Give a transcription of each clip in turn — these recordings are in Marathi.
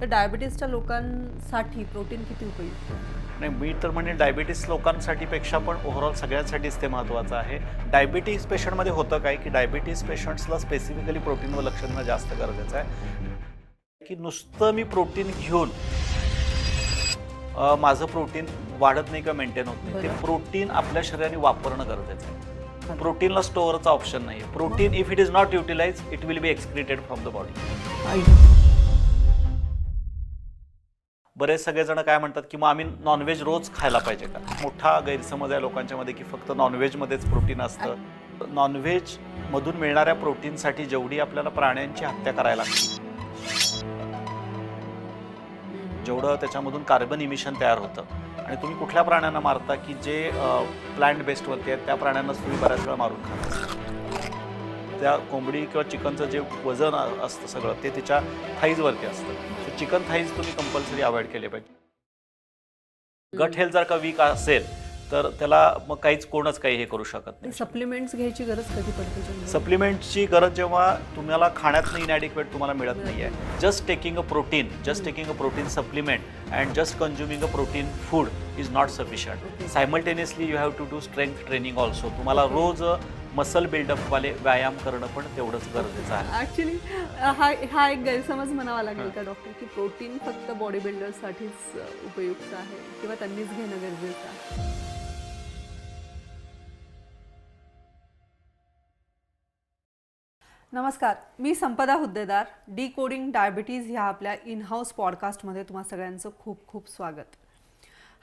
तर डायबिटीसच्या लोकांसाठी प्रोटीन किती उपयुक्त? आहे? नाही मी तर म्हणजे डायबिटीस लोकांसाठी पेक्षा पण ओव्हरऑल सगळ्यांसाठीच ते महत्त्वाचं आहे. डायबिटीस पेशंटमध्ये होतं काय की डायबिटीस पेशंट्सला स्पेसिफिकली प्रोटीनवर लक्ष देणं जास्त गरजेचं आहे. की नुसतं मी प्रोटीन घेऊन माझं प्रोटीन वाढत नाही किंवा मेंटेन होत नाही ते. प्रोटीन आपल्या शरीराने वापरणं गरजेचं आहे. प्रोटीनला स्टोअरचा ऑप्शन नाही protein if it is not utilize it will be excreted from the body बरेच सगळेजण काय म्हणतात की मग आम्ही नॉनव्हेज रोज खायला पाहिजे का? मोठा गैरसमज आहे लोकांच्या मध्ये की फक्त नॉनव्हेजमध्येच प्रोटीन असतं. नॉनव्हेज मधून मिळणाऱ्या प्रोटीनसाठी जेवढी आपल्याला प्राण्यांची हत्या करायला लागते. जेवढं त्याच्यामधून कार्बन इमिशन तयार होतं. आणि तुम्ही कुठल्या प्राण्यांना मारता की जे प्लांट बेस्टवरती आहेत त्या प्राण्यांनाच तुम्ही बऱ्याच वेळा मारून खाता. त्या कोंबडी किंवा चिकनचं जे वजन असतं सगळं ते तिच्या थाईजवरती असतं. सो चिकन थाईज तुम्ही कंपल्सरी अवॉइड केले पाहिजे. गट हेल्थ जर का वीक असेल तर त्याला मग काहीच कोणच काही हे करू शकत नाही. सप्लिमेंट्स घ्यायची गरज कधी पडते? सप्लिमेंटची गरज जेव्हा तुम्हाला खाण्यात इनॅडिक्वेट तुम्हाला मिळत नाही आहे. Just taking a protein just taking a protein supplement and just consuming a protein food is not sufficient simultaneously you have to do strength training also तुम्हाला रोज मसल बिल्डअपवाले व्यायाम करणं पण तेवढंच गरजेचं आहे. ऍक्च्युली हा हा एक गैरसमज म्हणावा लागेल का डॉक्टर की प्रोटीन फक्त बॉडी बिल्डरसाठीच उपयुक्त आहे किंवा त्यांनीच घेणं गरजेचं आहे? नमस्कार मी Sampada Huddedar decoding diabetes ह्या आपल्या इन हाऊस पॉडकास्टमध्ये तुम्हा सगळ्यांचं खूप खूप स्वागत.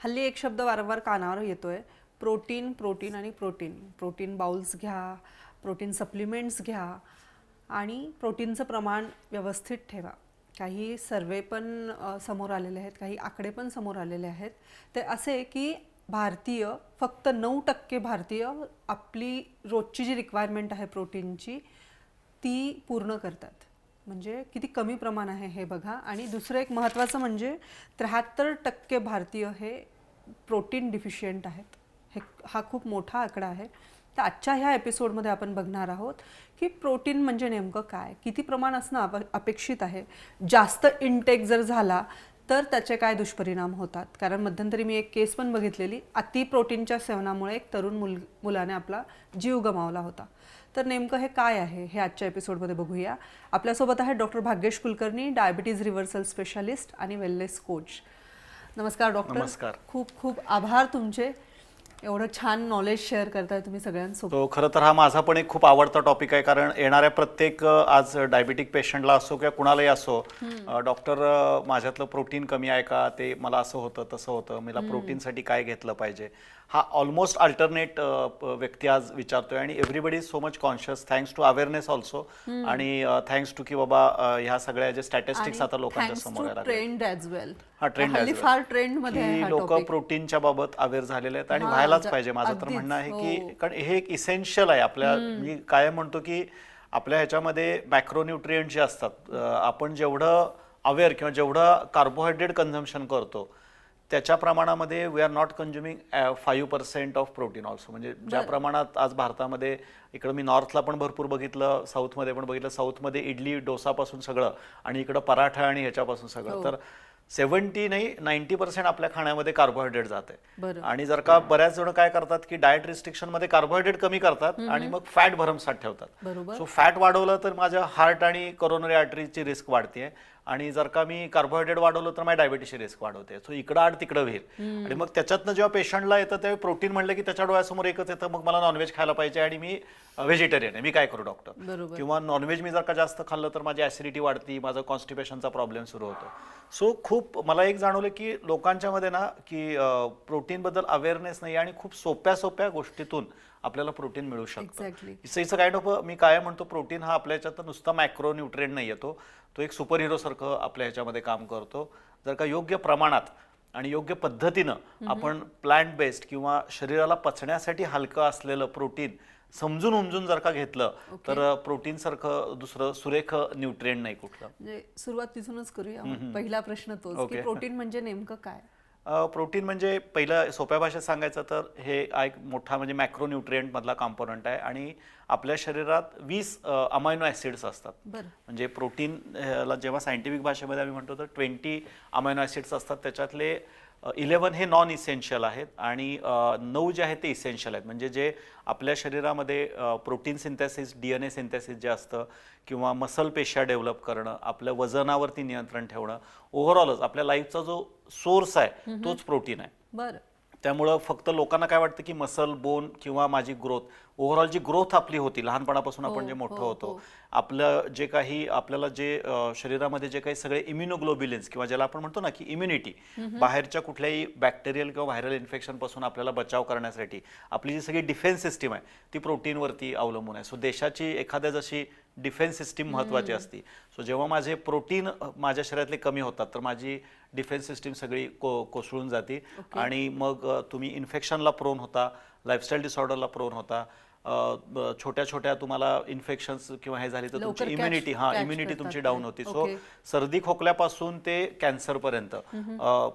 हल्ली एक शब्द वारंवार कानावर येतोय प्रोटीन प्रोटीन आणि प्रोटीन. प्रोटीन बाउल्स घ्या प्रोटीन सप्लिमेंट्स घ्या आणि प्रोटीनचं प्रमाण व्यवस्थित ठेवा. काही सर्वे पण समोर आलेले आहेत काही आकडे पण समोर आलेले आहेत. ते असे की भारतीय फक्त नऊ टक्के भारतीय आपली रोजची जी रिक्वायरमेंट आहे प्रोटीनची ती पूर्ण करतात. म्हणजे किती कमी प्रमाण आहे हे बघा. आणि दुसरं एक महत्त्वाचं म्हणजे त्र्याहत्तर टक्के भारतीय हे प्रोटीन डिफिशियंट आहेत. हे हा खूप मोठा आकडा आहे. तर आजच्या ह्या एपिसोडमध्ये आपण बघणार आहोत की प्रोटीन म्हणजे नेमकं काय? किती प्रमाण असणं अप अपेक्षित आहे? जास्त इनटेक जर झाला तर त्याचे काय दुष्परिणाम होतात? कारण मध्यंतरी मी एक केस पण बघितलेली. अति प्रोटीनच्या सेवनामुळे एक तरुण मुल मुलाने आपला जीव गमावला होता. तर नेमकं हे काय आहे? हे आजच्या एपिसोडमध्ये बघूया. आपल्यासोबत आहे doctor Bhagyesh Kulkarni diabetes reversal specialist आणि वेलनेस कोच नमस्कार डॉक्टर. नमस्कार. खूप खूप आभार तुमचे. एवढं छान नॉलेज शेअर करताय तुम्ही सगळ्यांसोबत. तो खरं तर हा माझा पण एक खूप आवडता टॉपिक आहे कारण येणाऱ्या प्रत्येक आज डायबिटिक पेशंटला असो किंवा कुणालाही असो डॉक्टर माझ्यातलं प्रोटीन कमी आहे का? ते मला असं होतं तसं होतं. मला प्रोटीनसाठी काय घेतलं पाहिजे? हा ऑलमोस्ट अल्टरनेट व्यक्ती आज विचारतोय. आणि everybody is so much conscious thanks to awareness also आणि थँक्स टू की बाबा अ, ह्या सगळ्या जे स्टॅटिस्टिक्स आता लोकांच्या समोर. ट्रेंड वेल हा ट्रेंड फार ट्रेंडमध्ये लोक. प्रोटीनच्या बाबत अवेअर झालेले आहेत आणि व्हायलाच पाहिजे. माझं तर म्हणणं आहे हो. की कारण हे एक इसेन्शियल आहे आपल्या मी काय म्हणतो की आपल्या ह्याच्यामध्ये मॅक्रोन्युट्रियंट जे असतात आपण जेवढं अवेअर किंवा जेवढं कार्बोहायड्रेट कन्झम्पशन करतो त्याच्या प्रमाणामध्ये we are not consuming five percent of protein also म्हणजे ज्या प्रमाणात आज भारतामध्ये इकडं मी नॉर्थला पण भरपूर बघितलं साऊथमध्ये पण बघितलं साऊथमध्ये इडली डोसापासून सगळं आणि इकडं पराठा आणि ह्याच्यापासून हो. सगळं तर सेव्हन्टी नाही नाईन्टी पर्सेंट आपल्या खाण्यामध्ये कार्बोहायड्रेट जाते बरं. आणि जर का बऱ्याच जण काय करतात की डाएट रिस्ट्रिक्शनमध्ये कार्बोहायड्रेट कमी करतात आणि मग फॅट भरमसाठ ठेवतात. सो फॅट वाढवलं तर माझ्या हार्ट आणि कोरोनरी आर्टरीची रिस्क वाढते आणि जर का मी कार्बोहायड्रेट वाढवलं तर माझ्या डायबिटीसची रिस्क वाढवते. सो इकडं आड तिकडं होईल. आणि मग त्याच्यातनं जेव्हा पेशंटला येतं त्यावेळी प्रोटीन म्हणलं की त्याच्या डोळ्यासमोर एकच येतं मग मला नॉनव्हेज खायला पाहिजे आणि मी व्हेजिटेरियन आहे. मी काय करू डॉक्टर. किंवा नॉनव्हेज मी जर का जास्त खाल्लं तर माझी ऍसिडिटी वाढती माझा कॉन्स्टिपेशनचा प्रॉब्लेम सुरू होतो. सो खूप मला एक जाणवलं की लोकांच्या मध्ये ना की प्रोटीन बद्दल अवेअरनेस नाही आणि खूप सोप्या सोप्या गोष्टीतून आपल्याला प्रोटीन मिळू शकतं. Exactly. इट्स काइंड ऑफ मी काय म्हणतो प्रोटीन हा आपल्या ह्याच्यात नुसता मॅक्रो न्यूट्रिएंट नाही येतो तो. एक सुपर हिरो सारखं आपल्या ह्याच्यामध्ये काम करतो. जर का योग्य प्रमाणात आणि योग्य पद्धतीनं आपण प्लांट बेस्ड किंवा शरीराला पचण्यासाठी हलकं असलेलं प्रोटीन समजून उमजून जर का घेतलं तर प्रोटीन सारखं दुसरं सुरेख न्यूट्रिएंट नाही कुठलं. म्हणजे सुरुवात तिथूनच करूया. पहिला प्रश्न तोच की Okay. प्रोटीन म्हणजे नेमकं काय? प्रोटीन म्हणजे पहिलं सोप्या भाषेत सांगायचं तर हे एक मोठा म्हणजे मॅक्रोन्युट्रियंट मधला कॉम्पोनंट आहे आणि आपल्या शरीरात वीस अमायनो ॲसिड्स असतात. म्हणजे प्रोटीन ला जेव्हा सायंटिफिक भाषेमध्ये आम्ही म्हणतो तर ट्वेंटी अमायनो ॲसिड्स असतात. त्याच्यातले इलेवन हे नॉन इसेन्शियल आहेत आणि नऊ जे आहेत ते इसेन्शियल आहेत. म्हणजे जे आपल्या शरीरामध्ये protein synthesis D N A synthesis जे असतं किंवा मसल पेशा डेव्हलप करणं आपल्या वजनावरती नियंत्रण ठेवणं ओव्हरऑलच आपल्या लाईफचा जो सोर्स आहे तोच प्रोटीन आहे. बरं. त्यामुळं फक्त लोकांना काय वाटतं की मसल बोन किंवा माझी ग्रोथ ओव्हरऑल जी ग्रोथ आपली होती लहानपणापासून आपण हो, जे मोठं हो, होतो हो. आपलं जे काही आपल्याला जे शरीरामध्ये जे काही सगळे इम्युनोग्लोबिलिन्स किंवा ज्याला आपण म्हणतो ना की इम्युनिटी बाहेरच्या कुठल्याही बॅक्टेरियल किंवा व्हायरल इन्फेक्शनपासून आपल्याला बचाव करण्यासाठी आपली जी सगळी डिफेन्स सिस्टीम आहे ती प्रोटीनवरती अवलंबून आहे. सो देशाची एखाद्या जशी डिफेन्स सिस्टीम महत्वाची असते सो जेव्हा माझे प्रोटीन माझ्या शरीरातले कमी होतात तर माझी डिफेन्स सिस्टीम सगळी को कोसळून जाते. आणि मग तुम्ही इन्फेक्शनला प्रोन होता लाईफस्टाईल डिसऑर्डरला प्रोन होता. छोट्या छोट्या तुम्हाला इन्फेक्शन्स किंवा हे झाले तर तुमची इम्युनिटी हा इम्युनिटी तुमची. डाऊन होती. सो. सर्दी खोकल्यापासून ते कॅन्सरपर्यंत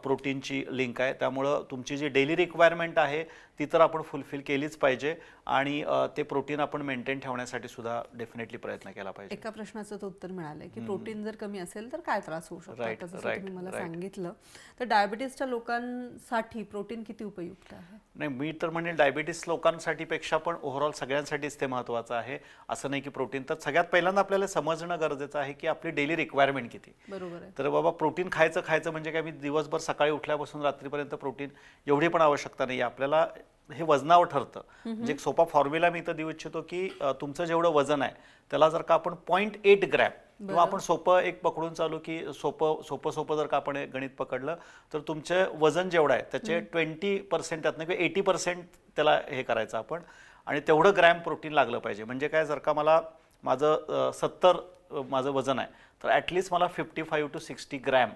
प्रोटीनची लिंक आहे. त्यामुळं तुमची जी डेली रिक्वायरमेंट आहे ती तर आपण फुलफिल केलीच पाहिजे आणि ते प्रोटीन आपण मेंटेन ठेवण्यासाठी सुद्धा डेफिनेटली प्रयत्न केला पाहिजे. एका प्रश्नाचं तर उत्तर मिळालंय की प्रोटीन जर कमी असेल तर काय त्रास होऊ शकतो? तुम्ही मला. सांगितलं तर डायबिटीसच्या लोकांसाठी प्रोटीन किती उपयुक्त आहे? नाही मी तर म्हणेल डायबिटीस लोकांसाठी पेक्षा पण ओव्हरऑल सगळ्यांसाठीच ते महत्त्वाचं आहे. असं नाही की प्रोटीन तर सगळ्यात पहिल्यांदा आपल्याला समजणं गरजेचं आहे की आपली डेली रिक्वायरमेंट किती. बरोबर आहे. तर बाबा प्रोटीन खायचं खायचं म्हणजे काय? मी दिवसभर सकाळी उठल्यापासून रात्रीपर्यंत प्रोटीन एवढी पण आवश्यकता नाही. आपल्याला हे वजनावर ठरतं. म्हणजे एक सोपा फॉर्म्युला मी तर देऊ इच्छितो की तुमचं जेवढं वजन आहे त्याला जर का आपण पॉईंट एट ग्रॅम किंवा आपण सोपं एक पकडून चालू की सोपं सोपं सोपं जर का आपण गणित पकडलं तर तुमचं वजन जेवढं आहे त्याचे ट्वेंटी पर्सेंट त्यातनं किंवा एटी पर्सेंट त्याला हे करायचं आपण. आणि तेवढं ग्रॅम प्रोटीन लागलं पाहिजे. म्हणजे काय जर का मला माझं सत्तर माझं वजन आहे तर ॲटलिस्ट मला fifty five to sixty gram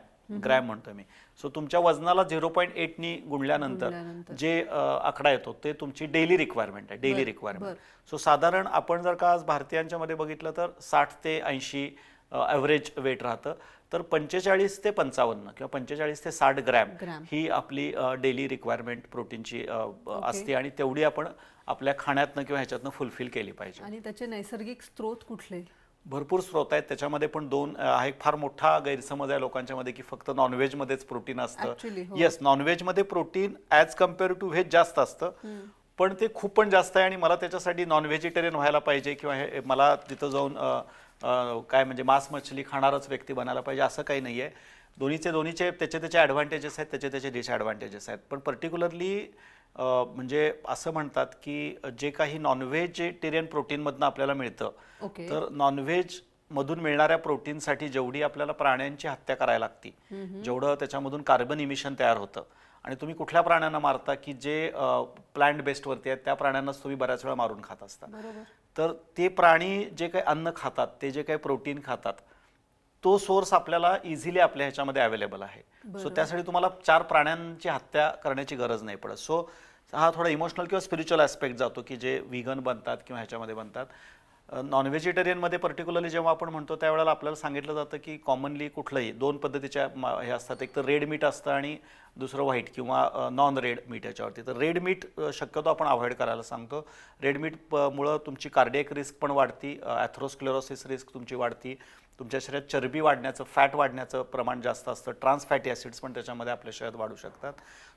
gram म्हणतो मी. सो तुमच्या वजनाला झिरो पॉईंट एटनी गुणल्यानंतर गुणल्यानंतर. जे आकडा येतो ते तुमची डेली रिक्वायरमेंट आहे डेली रिक्वायरमेंट. सो साधारण आपण जर का आज भारतीयांच्या मध्ये बघितलं तर साठ ते ऐंशी ॲव्हरेज वेट राहतं तर पंचेचाळीस ते पंचावन्न किंवा पंचेचाळीस ते साठ ग्रॅम. ही आपली डेली रिक्वायरमेंट प्रोटीनची असते आणि तेवढी आपण आपल्या खाण्यातनं किंवा ह्याच्यातनं फुलफिल केली पाहिजे आणि त्याचे नैसर्गिक स्रोत कुठले भरपूर स्रोत आहेत. त्याच्यामध्ये पण दोन हा एक फार मोठा गैरसमज आहे लोकांच्या मध्ये की फक्त नॉनव्हेजमध्येच प्रोटीन असतं. Actually, हो. येस नॉनव्हेजमध्ये protein as compare to veg जास्त असतं. पण ते खूप पण जास्त आहे आणि मला त्याच्यासाठी नॉन व्हेजिटेरियन व्हायला पाहिजे किंवा हे मला तिथं जाऊन काय म्हणजे मांस मछली खाणारच व्यक्ती बनायला पाहिजे असं काही नाही आहे दोन्हीचे दोन्हीचे त्याचे त्याचे ॲडव्हान्टेजेस आहेत त्याचे त्याचे डिसॲडव्हान्टेजेस आहेत. पण पर्टिक्युलरली म्हणजे असं म्हणतात की जे काही नॉनव्हेजिटेरियन प्रोटीनमधनं आपल्याला मिळतं ओके. तर नॉनव्हेज मधून मिळणाऱ्या प्रोटीनसाठी जेवढी आपल्याला प्राण्यांची हत्या करायला लागती जेवढं त्याच्यामधून कार्बन इमिशन तयार होतं. आणि तुम्ही कुठल्या प्राण्यांना मारता की जे प्लांट बेस्डवरती आहेत त्या प्राण्यांनाच तुम्ही बऱ्याच वेळा मारून खात असता. तर ते प्राणी जे काही अन्न खातात ते जे काही प्रोटीन खातात तो सोर्स आपल्याला इझिली आपल्या ह्याच्यामध्ये अवेलेबल आहे. सो त्यासाठी तुम्हाला चार प्राण्यांची हत्या करण्याची गरज नाही पडत. सो हा थोडा इमोशनल किंवा स्पिरिच्युअल ॲस्पेक्ट जातो की जे व्हिगन बनतात किंवा ह्याच्यामध्ये बनतात. नॉन व्हेजिटेरियनमध्ये पर्टिक्युलरली जेव्हा आपण म्हणतो त्यावेळेला आपल्याला सांगितलं जातं की कॉमनली कुठलंही दोन पद्धतीच्या हे असतात. एक तर रेड मीट असतं आणि दुसरं व्हाईट किंवा नॉन रेड मीट याच्यावरती. तर रेड मीट शक्यतो आपण अवॉइड करायला सांगतो. रेड मीट मुळं तुमची कार्डियक रिस्क पण वाढती ॲथ्रोस्क्लेरोसिस रिस्क तुमची वाढती. तुमच्या शरीरात चरबी वाढण्याचं फॅट वाढण्याचं प्रमाण जास्त असतं. ट्रान्स फॅटी ॲसिड्स पण त्याच्यामध्ये आपल्या शरीरात वाढू शकतात.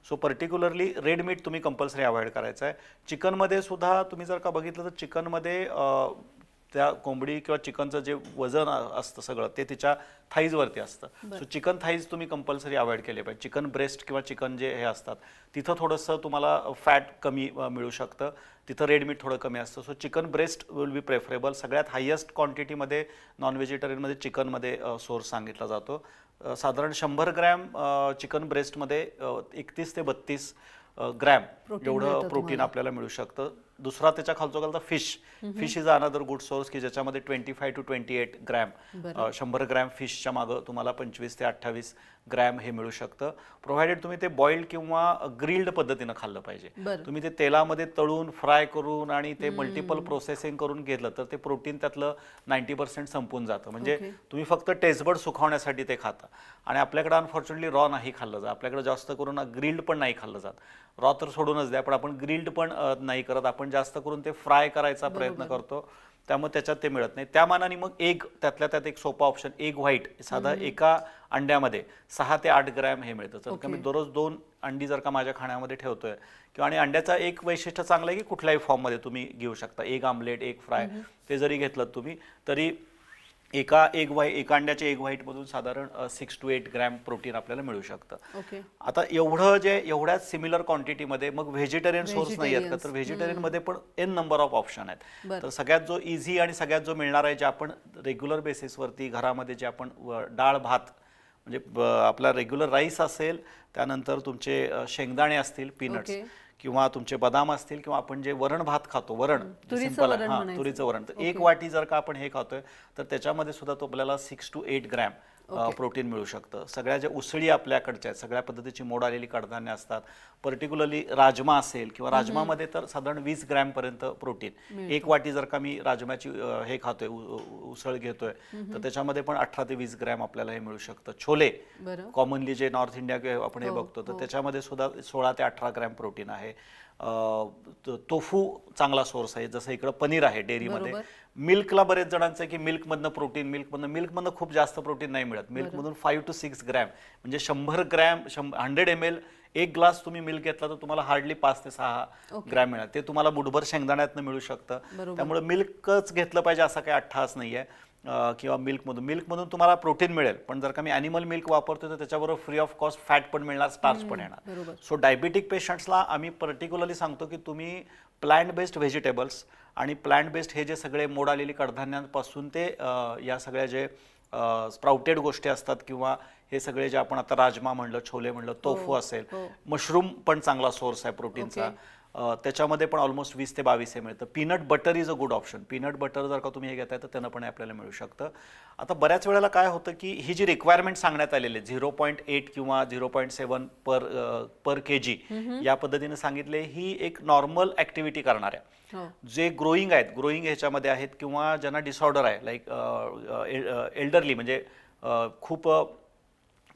सो पर्टिक्युलरली रेड मीट तुम्ही कंपल्सरी अवॉइड करायचं आहे चिकनमध्ये सुद्धा तुम्ही जर का बघितलं तर चिकनमध्ये त्या कोंबडी किंवा चिकनचं जे वजन असतं सगळं ते तिच्या थाईजवरती असतं. सो चिकन थाईज तुम्ही कंपल्सरी अवॉइड केले पाहिजे. चिकन ब्रेस्ट किंवा चिकन जे हे असतात तिथं थोडंसं तुम्हाला फॅट कमी मिळू शकतं. तिथं रेड मीट थोडं कमी असतं. So chicken breast will be preferable सगळ्यात हायेस्ट क्वांटिटीमध्ये नॉन व्हेजिटेरियनमध्ये चिकनमध्ये सोर्स सांगितला जातो. साधारण शंभर ग्रॅम चिकन ब्रेस्टमध्ये एकतीस ते बत्तीस ग्रॅम एवढं प्रोटीन. आपल्याला मिळू शकतं. दुसरा त्याच्या खालचा खालचा fish. Fish is another good source की ज्याच्यामध्ये twenty five to twenty eight gram शंभर ग्रॅम फिशच्या मागं तुम्हाला पंचवीस ते अठ्ठावीस ग्रॅम हे मिळू शकतं. प्रोव्हायडेड तुम्ही ते बॉइल्ड किंवा ग्रिल्ड पद्धतीनं खाल्लं पाहिजे. तुम्ही ते तेलामध्ये तळून फ्राय करून आणि ते मल्टिपल प्रोसेसिंग करून घेतलं तर ते प्रोटीन त्यातलं नाईन्टी पर्सेंट संपून जातं. म्हणजे. तुम्ही फक्त टेस्टबर्ड सुखावण्यासाठी ते खाता. आणि आपल्याकडे अनफॉर्च्युनेटली रॉ नाही खाल्लं जात. आपल्याकडे जास्त करून ग्रिल्ड पण नाही खाल्लं जात. रॉ तर सोडूनच द्या पण आपण ग्रिल्ड पण नाही करत. आपण जास्त करून ते फ्राय करायचा प्रयत्न करतो. त्यामुळे त्याच्यात ते मिळत नाही. त्या मानाने मग एग त्यातल्या त्यात एक सोपा ऑप्शन एग व्हाईट साधा एका अंड्यामध्ये सहा ते आठ ग्रॅम हे मिळतं. तर. मी दररोज दोन अंडी जर का माझ्या खाण्यामध्ये ठेवतोय किंवा आणि अंड्याचा एक वैशिष्ट्य चांगलं आहे की कुठल्याही फॉर्ममध्ये तुम्ही घेऊ शकता. एक आमलेट एक फ्राय ते जरी घेतलं तुम्ही तरी एका एग व्हाईट एका अंड्याच्या एग व्हाईटमधून साधारण six to eight gram protein आपल्याला मिळू शकतं ओके आता एवढं जे एवढ्याच सिमिलर क्वांटिटीमध्ये मग व्हेजिटेरियन सोर्स नाही आहेत का तर Vegetarians. व्हेजिटेरियनमध्ये पण एन नंबर ऑफ ऑप्शन आहेत. तर सगळ्यात जो इझी आणि सगळ्यात जो मिळणार आहे जे आपण रेग्युलर बेसिसवरती घरामध्ये जे आपण डाळ भात म्हणजे आपला रेग्युलर राईस असेल त्यानंतर तुमचे शेंगदाणे असतील पीनट्स Okay. किंवा तुमचे बदाम असतील किंवा आपण जे वरण भात खातो वरण तुरीचं. वरण हां, म्हणायचं. तुरीचं वरण तर एक. वाटी जर का आपण हे खातोय तर त्याच्यामध्ये सुद्धा तो आपल्याला six to eight gram protein मिळू शकतं. सगळ्या ज्या उसळी आपल्याकडच्या आहेत सगळ्या पद्धतीची मोड आलेली कडधान्य असतात. पर्टिक्युलरली राजमा असेल किंवा राजमामध्ये तर साधारण वीस ग्रॅम पर्यंत प्रोटीन. एक वाटी जर का मी राजमाची हे खातोय उसळ घेतोय तर त्याच्यामध्ये पण अठरा ते वीस ग्रॅम आपल्याला हे मिळू शकतं. छोले. कॉमनली जे नॉर्थ इंडिया आपण हे हो, बघतो तर हो. त्याच्यामध्ये सुद्धा सोळा ते अठरा ग्रॅम प्रोटीन आहे. तोफू चांगला सोर्स आहे. जसं इकडं पनीर आहे डेअरीमध्ये. मिल्कला बरेच जणांचं आहे की मिल्कमधनं प्रोटीन मिल्कमधनं मिल्कमधनं खूप जास्त प्रोटीन नाही मिळत. मिल्कमधून फाईव्ह टू सिक्स ग्रॅम म्हणजे शंभर ग्रॅम हंड्रेड एम एल एक ग्लास तुम्ही मिल्क घेतला तर तुम्हाला हार्डली पाच ते सहा. ग्रॅम मिळणार. ते तुम्हाला मुठभर शेंगदाण्यातनं मिळू शकतं. त्यामुळे मिल्कच घेतलं पाहिजे असा काही अठ्ठास नाही आहे किंवा मिल्कमधून मिल्कमधून तुम्हाला प्रोटीन मिळेल पण जर का मी ॲनिमल मिल्क वापरतो तर त्याच्याबरोबर फ्री ऑफ कॉस्ट फॅट पण मिळणार स्टार्च पण येणार बरोबर. सो डायबिटिक पेशंट्सला आम्ही पर्टिक्युलरली सांगतो की तुम्ही प्लॅन्ट बेस्ड व्हेजिटेबल्स आणि प्लॅन्ट बेस्ड हे जे सगळे मोड आलेली कडधान्यांपासून ते या सगळ्या जे स्प्राउटेड गोष्टी असतात किंवा हे सगळे जे आपण आता राजमा म्हणलं छोले म्हणलं तोफू असेल हो. मशरूम पण चांगला सोर्स आहे प्रोटीनचा त्याच्यामध्ये पण ऑलमोस्ट वीस ते बावीस हे मिळतं. Peanut butter is a good option peanut butter जर का तुम्ही हे घेताय तर त्यानं पण आपल्याला मिळू शकतं. आता बऱ्याच वेळेला काय होतं की ही जी रिक्वायरमेंट सांगण्यात आलेली आहे झिरो पॉईंट एट किंवा zero point seven per per K G या पद्धतीने सांगितले ही एक नॉर्मल ॲक्टिव्हिटी करणाऱ्या. हो. जे ग्रोईंग आहेत ग्रोईंग ह्याच्यामध्ये आहेत किंवा ज्यांना डिसऑर्डर आहे लाईक एल्डरली म्हणजे खूप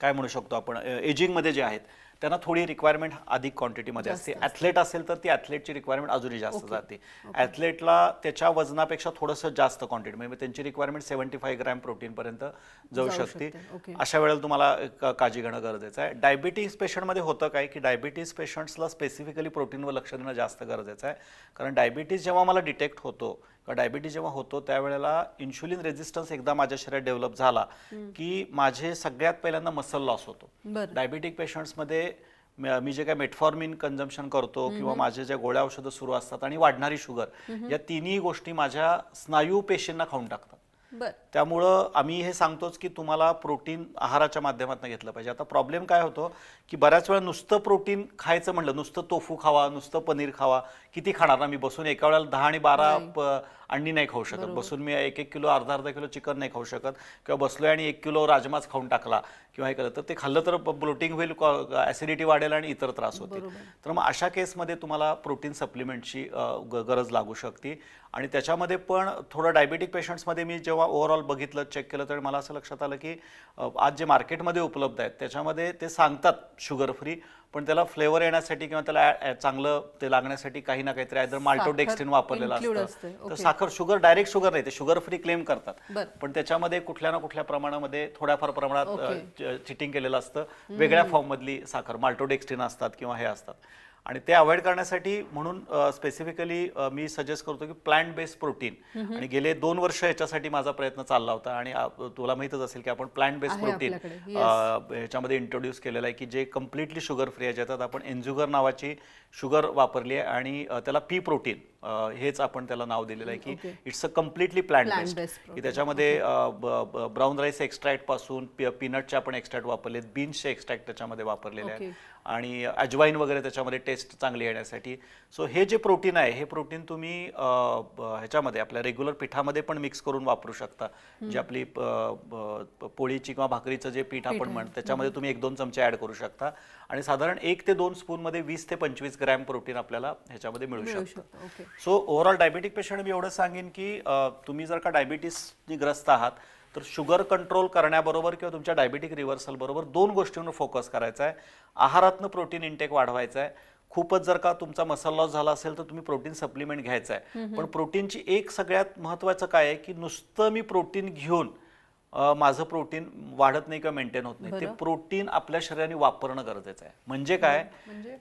काय म्हणू शकतो आपण एजिंगमध्ये जे आहेत त्यांना थोडी रिक्वायरमेंट अधिक क्वांटिटीमध्ये असते. ॲथलेट असेल तर ती ॲथलेटची रिक्वायरमेंट अजूनही जास्त जाते. ॲथलेटला त्याच्या वजनापेक्षा थोडंसं जास्त क्वांटिटी म्हणजे त्यांची रिक्वायरमेंट सेव्हन्टी फाय ग्रॅम प्रोटीनपर्यंत जाऊ जाऊ शकते. अशा वेळेला तुम्हाला काळजी घेणं गरजेचं आहे. डायबिटीज पेशंटमध्ये होतं काय की डायबिटीज पेशंट्सला स्पेसिफिकली प्रोटीनवर लक्ष देणं जास्त गरजेचं आहे. कारण डायबिटीज जेव्हा मला डिटेक्ट होतो किंवा डायबिटीज जेव्हा होतो त्यावेळेला इन्शुलिन रेजिस्टन्स एकदा माझ्या शरीरात डेव्हलप झाला की माझे सगळ्यात पहिल्यांदा मसल लॉस होतो. डायबिटिक पेशंट्समध्ये म- मी जे काय मेटफॉर्मिन कन्झम्पशन करतो किंवा माझे ज्या गोळ्या औषधं सुरू असतात आणि वाढणारी शुगर या तिन्ही गोष्टी माझ्या स्नायू पेशींना खाऊन टाकतात. त्यामुळं आम्ही हे सांगतोच की तुम्हाला प्रोटीन आहाराच्या माध्यमातून घेतलं पाहिजे. आता प्रॉब्लेम काय होतो की बऱ्याच वेळा नुसतं प्रोटीन खायचं म्हणलं नुसतं तोफू खावा नुसतं पनीर खावा किती खाणार ना मी बसून एका वेळेला दहा आणि बारा अंडी नाही खाऊ शकत. बसून मी एक एक किलो अर्धा अर्धा किलो चिकन नाही खाऊ शकत. किंवा बसलोय आणि एक किलो राजमाच खाऊन टाकला. किंवा हे केलं तर ते खाल्लं तर ब्लोटिंग होईल ॲसिडिटी वाढेल आणि इतर त्रास होतील. तर मग अशा केसमध्ये तुम्हाला प्रोटीन सप्लिमेंटची गरज लागू शकते. आणि त्याच्यामध्ये पण थोडं डायबिटिक पेशंट्समध्ये मी जेव्हा ओव्हरऑल बघितलं चेक केलं तर मला असं लक्षात आलं की आज जे मार्केटमध्ये उपलब्ध आहेत त्याच्यामध्ये ते सांगतात शुगर फ्री पण त्याला फ्लेवर येण्यासाठी किंवा त्याला चांगलं ते लागण्यासाठी काही ना काहीतरी आयदर माल्टोडेक्स्टिन वापरलेलं असतं. तर. साखर शुगर डायरेक्ट शुगर नाही ते शुगर फ्री क्लेम करतात. पण त्याच्यामध्ये कुठल्या ना कुठल्या प्रमाणामध्ये थोड्याफार प्रमाणात. चिटिंग केलेलं असतं वेगळ्या फॉर्म मधली साखर माल्टोडेक्स्टिन असतात किंवा हे असतात आणि ते अवॉइड करण्यासाठी म्हणून स्पेसिफिकली मी सजेस्ट करतो की प्लांट बेस्ड प्रोटीन आणि गेले दोन वर्ष याच्यासाठी माझा प्रयत्न चालला होता आणि तुला माहितच असेल की आपण प्लांट बेस्ड प्रोटीन. ह्याच्यामध्ये इंट्रोड्यूस केलेलं आहे की जे कम्प्लिटली शुगर फ्री आहे ज्याच्यात आपण एन्झुगर नावाची शुगर वापरली आहे आणि त्याला पी प्रोटीन हेच आपण त्याला नाव दिलेलं आहे की. It's a completely protein. की त्याच्यामध्ये ब्राऊन राईस एक्स्ट्रॅक्टपासून पीनटचे आपण एक्स्ट्रॅक्ट वापरलेत बीन्सचे एक्स्ट्रॅक्ट त्याच्यामध्ये वापरलेले. आहेत. आणि अजवाईन वगैरे त्याच्यामध्ये टेस्ट चांगली येण्यासाठी. सो हे जे प्रोटीन आहे हे प्रोटीन तुम्ही ह्याच्यामध्ये आपल्या रेग्युलर पिठामध्ये पण मिक्स करून वापरू शकता. जे आपली पोळीची किंवा भाकरीचं जे पीठ आपण म्हणतो त्याच्यामध्ये तुम्ही एक दोन चमचे ऍड करू शकता. आणि साधारण एक ते दोन स्पून मध्ये वीस ते पंचवीस ग्रॅम प्रोटीन आपल्याला ह्याच्यामध्ये मिळू शकतं. सो ओव्हरऑल डायबेटिक पेशंट मी एवढं सांगेन की तुम्ही जर का डायबिटीसनी ग्रस्त आहात तर शुगर कंट्रोल करण्याबरोबर किंवा तुमच्या डायबिटिक रिव्हर्सल बरोबर दोन गोष्टींवर फोकस करायचा आहे. आहारातनं प्रोटीन इंटेक वाढवायचा आहे. खूपच जर का तुमचा मसल लॉस झाला असेल तर तुम्ही प्रोटीन सप्लिमेंट घ्यायचा आहे. पण प्रोटीनची एक सगळ्यात महत्वाचं काय आहे की नुसतं मी प्रोटीन घेऊन माझं प्रोटीन वाढत नाही किंवा मेंटेन होत नाही. ते प्रोटीन आपल्या शरीराने वापरणं गरजेचं आहे. म्हणजे काय? म्हणजे?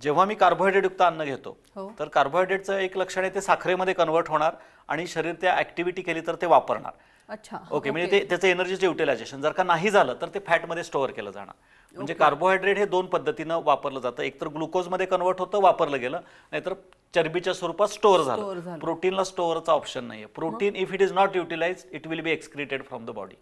जेव्हा मी कार्बोहायड्रेट युक्त अन्न घेतो हो. तर कार्बोहायड्रेटचं एक लक्षण आहे ते साखरेमध्ये कन्वर्ट होणार आणि शरीर त्या ऍक्टिव्हिटी केली तर ते वापरणार. अच्छा ओके म्हणजे ते त्याचं एनर्जीचं युटिलायझेशन जर का नाही झालं तर ते फॅटमध्ये स्टोअर केलं जाणार. म्हणजे कार्बोहायड्रेट हे दोन पद्धतीनं वापरलं जातं. एक तर ग्लुकोजमध्ये कन्वर्ट होतं वापरलं गेलं नाहीतर चरबीच्या स्वरूपात स्टोअर Store झालं. झालं. प्रोटीनला स्टोअरचा ऑप्शन नाहीये. Protein if it is not utilize it will be excreted from the body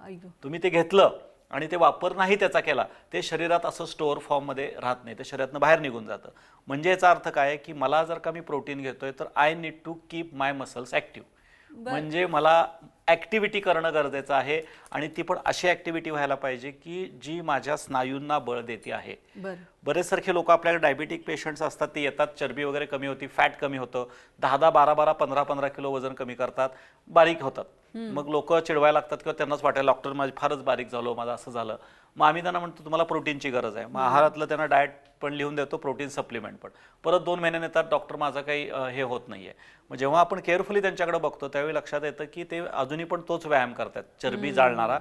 ऐक तुम्ही ते घेतलं आणि ते वापर नाही त्याचा केला ते शरीरात असं स्टोअर फॉर्ममध्ये राहत नाही ते शरीरातनं बाहेर निघून जातं. म्हणजे याचा अर्थ काय आहे की मला जर का मी प्रोटीन घेतोय तर I need to keep my muscles active म्हणजे मला ऍक्टिव्हिटी करणं गरजेचं आहे आणि ती पण अशी ऍक्टिव्हिटी व्हायला पाहिजे की जी माझ्या स्नायूंना बळ देते आहे. बर. बरेचसारखे लोक आपल्याकडे डायबिटिक पेशंट्स असतात ते येतात चरबी वगैरे कमी होती फॅट कमी होतं दहा दहा बारा बारा पंधरा पंधरा किलो वजन कमी करतात बारीक होतात. मग लोक चिडवायला लागतात किंवा त्यांनाच वाटायला डॉक्टर माझी फारच बारीक झालो माझं असं झालं. मग आम्ही त्यांना म्हणतो तुम्हाला प्रोटीनची गरज आहे. मग आहारातलं त्यांना डाएट पण लिहून देतो प्रोटीन सप्लिमेंट पण. परत दोन महिन्याने येतात डॉक्टर माझं काही हे होत नाहीये. मग जेव्हा आपण केअरफुली त्यांच्याकडे बघतो त्यावेळी लक्षात येतं की ते अजूनही पण तोच व्यायाम करतात चरबी जाळणारा.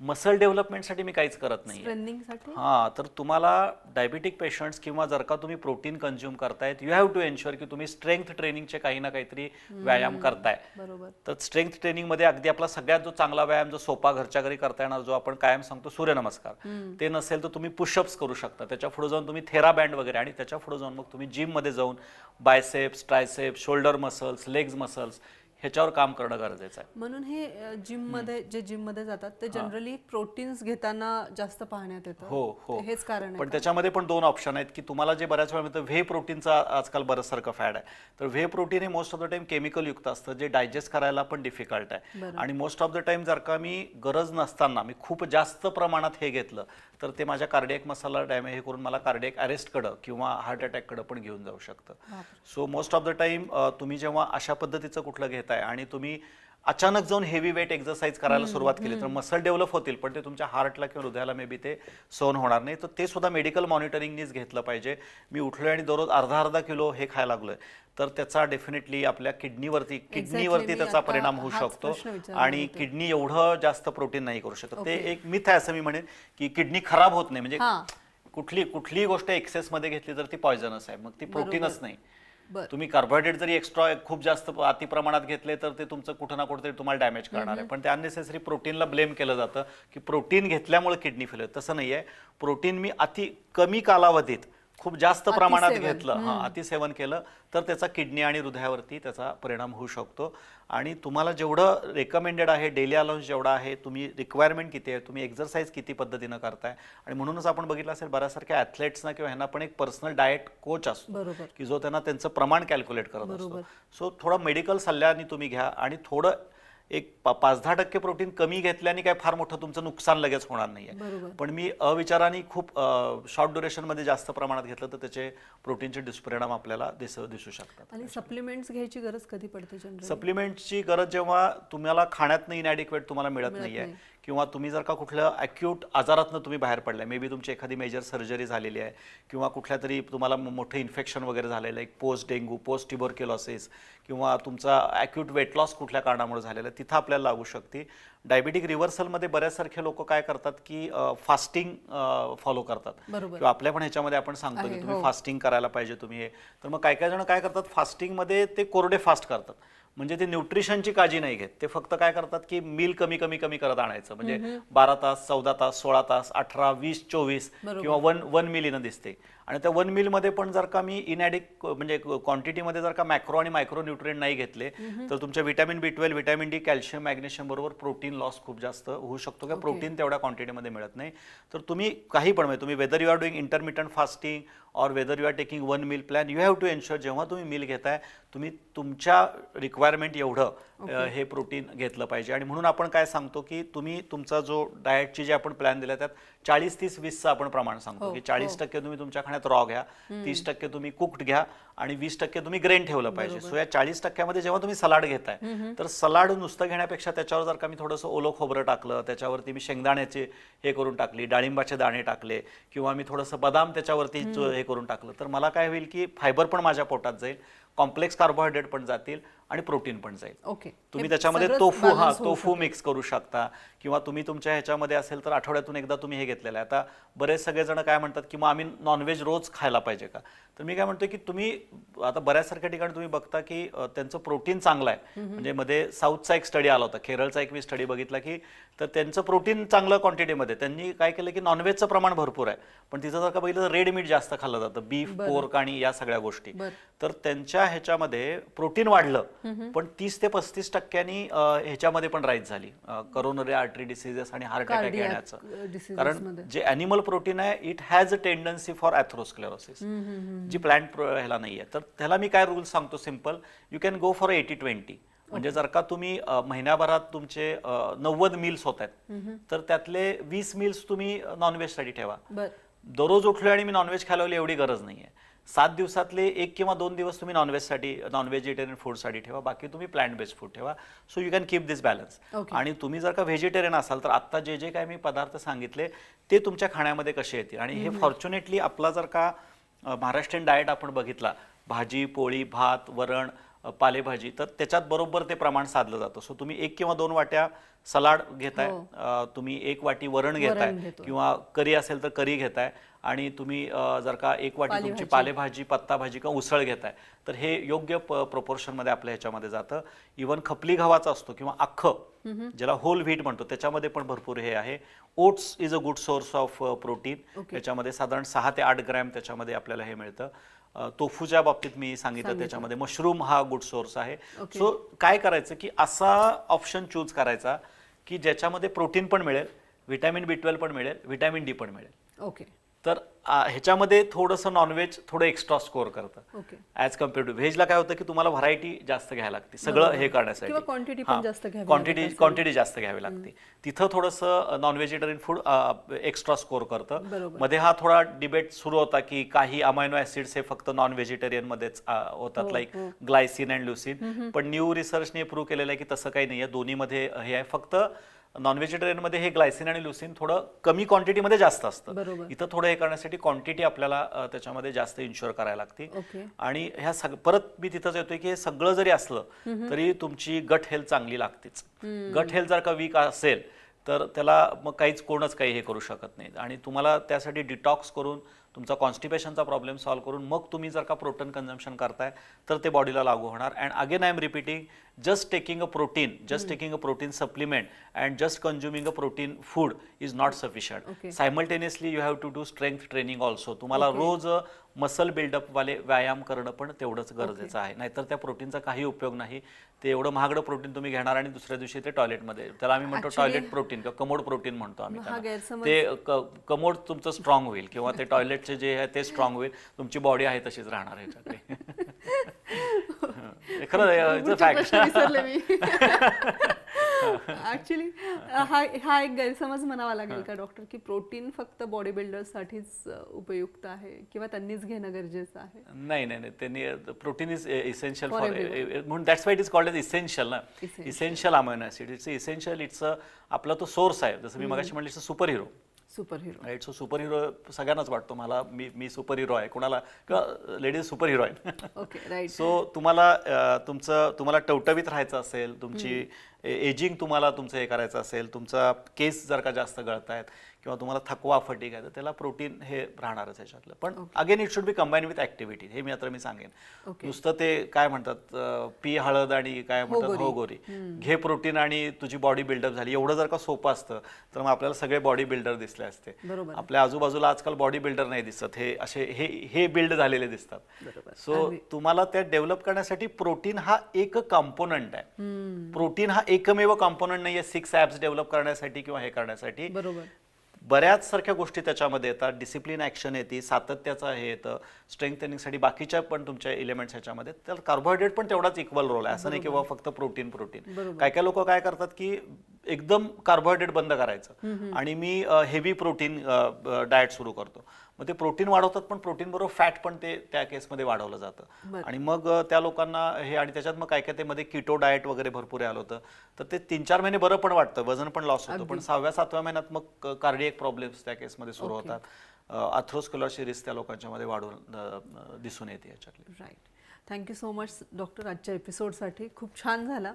मसल डेव्हलपमेंटसाठी मी काहीच करत साठी हा तर तुम्हाला डायबिटिक पेशंट्स किंवा जर का तुम्ही प्रोटीन कंझ्युम करतायत यू हॅव टू एन्श्युअर की तुम्ही स्ट्रेंथ ट्रेनिंगचे काही ना काहीतरी व्यायाम करताय. बरोबर. तर स्ट्रेंथ ट्रेनिंगमध्ये अगदी आपला सगळ्यात जो चांगला व्यायाम जो सोपा घरच्या घरी करता येणार जो आपण कायम सांगतो सूर्यनमस्कार ते नसेल तर तुम्ही पुशअप्स करू शकता. त्याच्या पुढे जाऊन तुम्ही थेरा बँड वगैरे आणि त्याच्या पुढे जाऊन मग तुम्ही जिममध्ये जाऊन biceps triceps shoulder muscles legs muscles ह्याच्यावर काम करणं गरजेचं आहे. म्हणून हे जिममध्ये जे जिममध्ये जातात ते जनरली प्रोटीन्स घेताना जास्त पाहण्यात येतं. हो हो. हेच कारण पण त्याच्यामध्ये पण दोन ऑप्शन आहेत की तुम्हाला जे बऱ्याच वेळा मिळतं व्हे प्रोटीनचा आजकाल बरंच सारखं फॅड आहे. तर व्हे प्रोटीन हे most of the time chemical युक्त असतं जे डायजेस्ट करायला पण डिफिकल्ट आहे. बरं. आणि मोस्ट ऑफ द टाइम जर का मी गरज नसताना मी खूप जास्त प्रमाणात हे घेतलं तर ते माझ्या कार्डियक मसाला डॅमेज हे करून मला कार्डियक अरेस्टकडं किंवा हार्ट अटॅककडं पण घेऊन जाऊ शकतं. So most of the time तुम्ही जेव्हा अशा पद्धतीचं कुठलं घेताय आणि तुम्ही अचानक जाऊन हेवी वेट एक्सरसाइज करायला सुरुवात केली तर मसल डेव्हलप होतील पण ते तुमच्या हार्टला किंवा हृदयाला मे बी ते सहन होणार नाही. तर ते सुद्धा मेडिकल मॉनिटरिंगनीच घेतलं पाहिजे. मी उठलोय आणि दररोज अर्धा अर्धा किलो हे खायला लागलोय. तर त्याचा डेफिनेटली आपल्या किडनीवरती किडनीवरती त्याचा परिणाम होऊ शकतो आणि. किडनी एवढं जास्त प्रोटीन नाही करू शकत. ते एक मिथ आहे असं मी म्हणेन की किडनी खराब होत नाही. म्हणजे. कुठली कुठलीही गोष्ट एक्सेस मध्ये घेतली तर ती पॉयझनस आहे. मग ती प्रोटीनच नाही. तुम्ही कार्बोहायड्रेट जरी एक्स्ट्रा खूप जास्त अति प्रमाणात घेतले तर ते तुमचं कुठं ना कुठेतरी तुम्हाला डॅमेज करणार आहे. पण ते अननेसेसरी प्रोटीनला ब्लेम केलं जातं की प्रोटीन घेतल्यामुळे किडनी फेल तसं नाहीये. प्रोटीन मी अति कमी कालावधीत खूप जास्त प्रमाणात. घेतलं. हा अतिसेवन केलं तर त्याचा किडनी आणि हृदयावरती त्याचा परिणाम होऊ शकतो. आणि तुम्हाला जेवढं रेकमेंडेड आहे डेली अलाउन्स जेवढा आहे तुम्ही रिक्वायरमेंट किती आहे तुम्ही एक्झरसाईज किती पद्धतीनं करताय आणि म्हणूनच आपण बघितलं असेल बऱ्याचसारख्या ॲथलेट्सना किंवा ह्यांना पण एक पर्सनल डाएट कोच असतो की जो त्यांना त्यांचं प्रमाण कॅल्क्युलेट करत असतो. सो थोडा मेडिकल सल्ल्याने तुम्ही घ्या आणि थोडं एक पाच दहा टक्के प्रोटीन कमी घेतल्याने काय फार मोठं तुमचं नुकसान लगेच होणार नाहीये. पण मी अविचाराने खूप शॉर्ट ड्युरेशनमध्ये जास्त प्रमाणात घेतलं तर त्याचे प्रोटीनचे दुष्परिणाम आपल्याला दिस दिसू शकतात. आणि सप्लिमेंट्स घ्यायची गरज कधी पडते सप्लिमेंटची गरज जेव्हा तुम्हाला खाण्यातनं इनॅडिक्वेट तुम्हाला मिळत नाहीये नाही. किंवा तुम्ही जर का कुठल्या अक्यूट आजारातनं तुम्ही बाहेर पडलाय मे बी तुमची एखादी मेजर सर्जरी झालेली आहे किंवा कुठल्या तरी तुम्हाला मोठं इन्फेक्शन वगैरे झालेलं आहे पोस्ट डेंग्यू पोस्ट ट्युबरक्युलोसिस किंवा तुमचा अक्यूट वेट लॉस कुठल्या कारणामुळे झालेला आहे तिथं आपल्याला लागू शकते. डायबिटिक रिव्हर्सलमध्ये बऱ्याचसारखे लोक काय करतात की फास्टिंग फॉलो करतात. किंवा आपल्या पण ह्याच्यामध्ये आपण सांगतो की तुम्ही हो. फास्टिंग करायला पाहिजे तुम्ही हे. तर मग काय काय जण काय करतात? फास्टिंगमध्ये ते कोरडे फास्ट करतात. म्हणजे ते न्यूट्रिशनची काळजी नाही घेत. ते फक्त काय करतात की मील कमी कमी कमी करत आणायचं. म्हणजे बारा तास चौदा तास सोळा तास अठरा वीस चोवीस. किंवा वन वन मिलीनं दिसते. आणि त्या वन मिलमध्ये पण जर का मी इनॅडिक म्हणजे क्वांटिटीमध्ये जर का मॅक्रो आणि मायक्रो न्यूट्रिएंट नाही घेतले तर तुमच्या vitamin B twelve vitamin D calcium magnesium बरोबर प्रोटीन लॉस खूप जास्त होऊ शकतो किंवा प्रोटीन तेवढ्या क्वांटिटीमध्ये मिळत नाही. तर तुम्ही काही पण म्हणजे तुम्ही whether you are doing intermittent fasting or whether you are taking one meal plan you have to ensure जेव्हा तुम्ही मिल घेताय तुम्ही तुमच्या रिक्वायरमेंट एवढं अ, हे प्रोटीन घेतलं पाहिजे. आणि म्हणून आपण काय सांगतो की तुम्ही तुमचा जो डाएटची जे आपण प्लॅन दिला त्यात चाळीस तीस वीसचं आपण प्रमाण सांगतो हो, की चाळीस टक्के तुम्ही तुमच्या खाण्यात रॉ घ्या तीस टक्के तुम्ही कुक्ड घ्या आणि वीस टक्के तुम्ही ग्रेन ठेवलं पाहिजे. सो या चाळीस टक्क्यामध्ये जेव्हा तुम्ही सलाड घेताय तर सलाड नुसतं घेण्यापेक्षा त्याच्यावर जर का मी थोडंसं ओलं खोबरं टाकलं त्याच्यावरती मी शेंगदाण्याचे हे करून टाकली डाळिंबाचे दाणे टाकले किंवा मी थोडंसं बदाम त्याच्यावरती हे करून टाकलं तर मला काय होईल की फायबर पण माझ्या पोटात जाईल कॉम्प्लेक्स कार्बोहायड्रेट पण जातील आणि प्रोटीन पण जाईल. ओके. तुम्ही त्याच्यामध्ये तोफू हा तोफू मिक्स करू शकता. किंवा तुम्ही तुमच्या ह्याच्यामध्ये असेल तर आठवड्यातून एकदा तुम्ही हे घेतलेलं आहे. आता बरेच सगळेजण काय म्हणतात की मग आम्ही नॉनव्हेज रोज खायला पाहिजे का? तर मी काय म्हणतो की तुम्ही आता बऱ्याचसारख्या ठिकाणी तुम्ही बघता की त्यांचं प्रोटीन चांगलं आहे. म्हणजे मध्ये साऊथचा एक स्टडी आला होता. केरळचा एक मी स्टडी बघितला की तर त्यांचं प्रोटीन चांगलं क्वांटिटीमध्ये त्यांनी काय केलं की नॉनव्हेजचं प्रमाण भरपूर आहे. पण तिथं जर का बघितलं तर रेड मीट जास्त खाल्लं जातं. बीफ पोर्क आणि या सगळ्या गोष्टी. तर त्यांच्या ह्याच्यामध्ये प्रोटीन वाढलं. पण तीस ते पस्तीस टक्क्यांनी ह्याच्यामध्ये पण राईज झाली. करोनरी आर्टरी डिसिजेस आणि हार्ट अटॅक येण्याचं. कारण. जे अॅनिमल प्रोटीन आहे it has a tendency for atherosclerosis G plant ह्याला नाही आहे तर त्याला मी काय रूल सांगतो simple you can go for eighty twenty म्हणजे जर का तुम्ही महिन्याभरात तुमचे नव्वद मिल्स होत आहेत तर त्यातले वीस मिल्स तुम्ही नॉनव्हेजसाठी ठेवा. दररोज उठलो आणि मी नॉनव्हेज खायला एवढी गरज नाही आहे सात दिवसातले एक किंवा दोन दिवस तुम्ही नॉनव्हेजसाठी नॉन व्हेजिटेरियन फूडसाठी ठेवा. बाकी तुम्ही प्लांट बेस्ड फूड ठेवा so you can keep this balance. आणि तुम्ही जर का व्हेजिटेरियन असाल तर आत्ता जे जे काय मी पदार्थ सांगितले ते तुमच्या खाण्यामध्ये कसे येतील? आणि हे फॉर्च्युनेटली आपला जर का महाराष्ट्रीयन डाएट आपण बघितला भाजी पोळी भात वरण पालेभाजी तर त्याच्यात बरोबर ते प्रमाण साधलं जातं. सो तुम्ही एक किंवा दोन वाट्या सलाड घेताय हो. तुम्ही एक वाटी वरण घेताय घेतो. किंवा करी असेल तर करी घेताय. आणि तुम्ही जर का एक वाटी तुमची पालेभाजी. पत्ता भाजी किंवा उसळ घेताय तर हे योग्य प्रोपोर्शनमध्ये आपल्या ह्याच्यामध्ये जातं. इवन खपली गव्हाचा असतो किंवा अख्खं ज्याला होल व्हीट म्हणतो त्याच्यामध्ये पण भरपूर हे आहे. Oats is a good source of protein. त्याच्यामध्ये साधारण सहा ते आठ ग्रॅम त्याच्यामध्ये आपल्याला हे मिळतं. तोफूच्या बाबतीत मी सांगितलं त्याच्यामध्ये मशरूम हा गुड सोर्स आहे. सो काय करायचं की असा ऑप्शन चूज करायचा की ज्याच्यामध्ये प्रोटीन पण मिळेल व्हिटॅमिन बी ट्वेल्व पण मिळेल व्हिटॅमिन डी पण मिळेल. ओके तर ह्याच्यामध्ये थोडंसं नॉनव्हेज थोडं एक्स्ट्रा स्कोअर करतं. ॲज कंपेअर टू व्हेजला काय होतं की तुम्हाला व्हरायटी जास्त घ्यायला लागते. सगळं. हे करण्यासाठी. घ्यावी क्वांटिटी असेल. क्वांटिटी जास्त घ्यावी लागते. तिथं थोडंसं non vegetarian food extra score करतं. मध्ये हा थोडा डिबेट सुरू होता की काही अमायनो ऍसिड्स हे फक्त नॉन व्हेजिटेरियन मध्येच अ, होतात लाईक. ग्लायसिन अँड ल्युसिन पण न्यू रिसर्चने प्रूव्ह केलेलं आहे की तसं काही नाही आहे दोन्हीमध्ये हे आहे. फक्त नॉनमध्ये हे ग्लायसिन आणि ल्युसिन थोडं कमी क्वांटिटीमध्ये जास्त असतं. इथं थोडं हे करण्यासाठी क्वांटिटी आपल्याला त्याच्यामध्ये जास्त इन्शुअर करायला लागते. आणि ह्या सग परत मी तिथंच येतोय की हे सगळं जरी असलं तरी तुमची गट हेल्थ चांगली लागतेच. गट हेल्थ जर का वीक असेल तर त्याला मग काहीच कोणच काही हे करू शकत नाही आणि तुम्हाला त्यासाठी डिटॉक्स करून तुमचा कॉन्स्टिपेशनचा प्रॉब्लेम सॉल्व्ह करून मग तुम्ही जर का प्रोटीन कन्झम्पन करताय तर ते बॉडीला लागू होणार. And again I am repeating just taking a protein just taking a protein supplement and just consuming a protein food is not sufficient. Simultaneously you have to do strength training also तुम्हाला रोज मसल बिल्डअप वाले व्यायाम करणं पण तेवढंच गरजेचं आहे. नाहीतर त्या प्रोटीनचा काही उपयोग नाही. ते एवढं महागडं प्रोटीन तुम्ही घेणार आणि दुसऱ्या दिवशी ते टॉयलेटमध्ये त्याला आम्ही म्हणतो टॉयलेट प्रोटीन किंवा कमोड प्रोटीन म्हणतो आम्ही त्याला. ते कमोड तुमचं स्ट्रॉंग होईल किंवा ते टॉयलेटचे जे आहे ते स्ट्रॉंग होईल. तुमची बॉडी आहे तशीच राहणार ह्याच्याकडे. खरं फॅक्ट ऍक्च्युली हा हा एक गैरसमज म्हणावा लागेल का डॉक्टर की प्रोटीन फक्त बॉडी बिल्डर्ससाठीच उपयुक्त आहे किंवा त्यांनीच घेणं गरजेचं आहे? नाही नाही नाही. त्यांनी protein is essential For for. म्हणून that's why it is called as essential ना. Essential. Essential amino acid it's essential it's आपला तो सोर्स आहे. जसं मी मगाशी म्हणलं it's super hero super hero right so super hero सगळ्यांनाच वाटतो. मला मी मी सुपर हिरो आहे. कोणाला? किंवा लेडीज सुपर हिरो आहे ओके राईट सो तुम्हाला तुमचं तुम्हाला टवटवीत राहायचं असेल तुमची एजिंग तुम्हाला तुमचं हे करायचं असेल तुमचा केस जर का जास्त गळतायत किंवा तुम्हाला थकवा फटीक आहे तर त्याला प्रोटीन हे राहणारच ह्याच्यातलं पण again it should be combine with activity हे मी आता मी सांगेन. नुसतं ते काय म्हणतात पी हळद आणि काय म्हणतात हो गोरी घे प्रोटीन आणि तुझी बॉडी बिल्डअप झाली. एवढं जर का सोपं असतं तर मग आपल्याला सगळे बॉडी बिल्डर दिसले असते. आपल्या आजूबाजूला आजकाल बॉडी बिल्डर नाही दिसत. हे असे हे हे बिल्ड झालेले दिसतात. सो तुम्हाला त्या डेव्हलप करण्यासाठी प्रोटीन हा एक कॉम्पोनंट आहे. प्रोटीन हा एकमेव कॉम्पोनंट नाहीये. सिक्स ॲप्स डेव्हलप करण्यासाठी किंवा हे करण्यासाठी. बरोबर. बऱ्याच सारख्या गोष्टी त्याच्यामध्ये येतात. डिसिप्लिन ऍक्शन येते सातत्याचं हे येतं स्ट्रेंथनिंगसाठी बाकीच्या पण तुमच्या इलेमेंट्स ह्याच्यामध्ये. तर कार्बोहायड्रेट पण तेवढाच इक्वल रोल आहे. असं नाही की बाबा फक्त प्रोटीन प्रोटीन काय काय लोक काय करतात की एकदम कार्बोहायड्रेट बंद करायचं. आणि मी हेवी प्रोटीन डाएट सुरू करतो. मग ते प्रोटीन वाढवतात पण प्रोटीन बरोबर फॅट पण ते त्या केसमध्ये वाढवलं जातं. आणि मग त्या लोकांना हे आणि त्याच्यात मग काय काय ते मध्ये किटो डाएट वगैरे भरपूर आलं होतं. तर ते तीन चार महिने बरं पण वाटतं वजन पण लॉस होतं. पण सहाव्या सातव्या महिन्यात मग कार्डियक प्रॉब्लेम्स त्या केसमध्ये सुरू होतात. अथ्रोस्क्युलरची रिस्क त्या लोकांच्यामध्ये वाढून अ, अ, दिसून येते याच्यातली. Right thank you so much doctor आजच्या एपिसोडसाठी खूप छान झाला.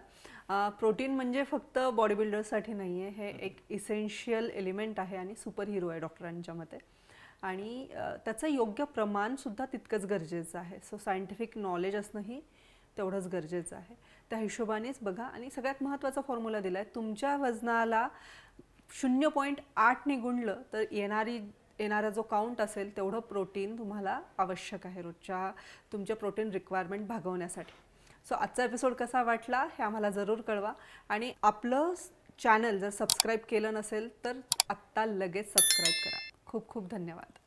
प्रोटीन म्हणजे फक्त बॉडी बिल्डरसाठी नाही आहे हे एक इसेन्शियल एलिमेंट आहे आणि सुपर हिरो आहे डॉक्टरांच्या मते. आणि त्याचं योग्य प्रमाणसुद्धा तितकंच गरजेचं आहे. सो सायंटिफिक नॉलेज असणंही तेवढंच गरजेचं आहे. त्या हिशोबानेच बघा. आणि सगळ्यात महत्त्वाचा फॉर्म्युला दिला आहे तुमच्या वजनाला शून्य पॉईंट आठने गुणलं तर येणारी येणारा जो काउंट असेल तेवढं प्रोटीन तुम्हाला आवश्यक आहे रोजच्या तुमच्या प्रोटीन रिक्वायरमेंट भागवण्यासाठी. सो आजचा एपिसोड कसा वाटला हे आम्हाला जरूर कळवा. आणि आपलं चॅनल जर सबस्क्राईब केलं नसेल तर आत्ता लगेच सबस्क्राईब करा. खूप खूप धन्यवाद.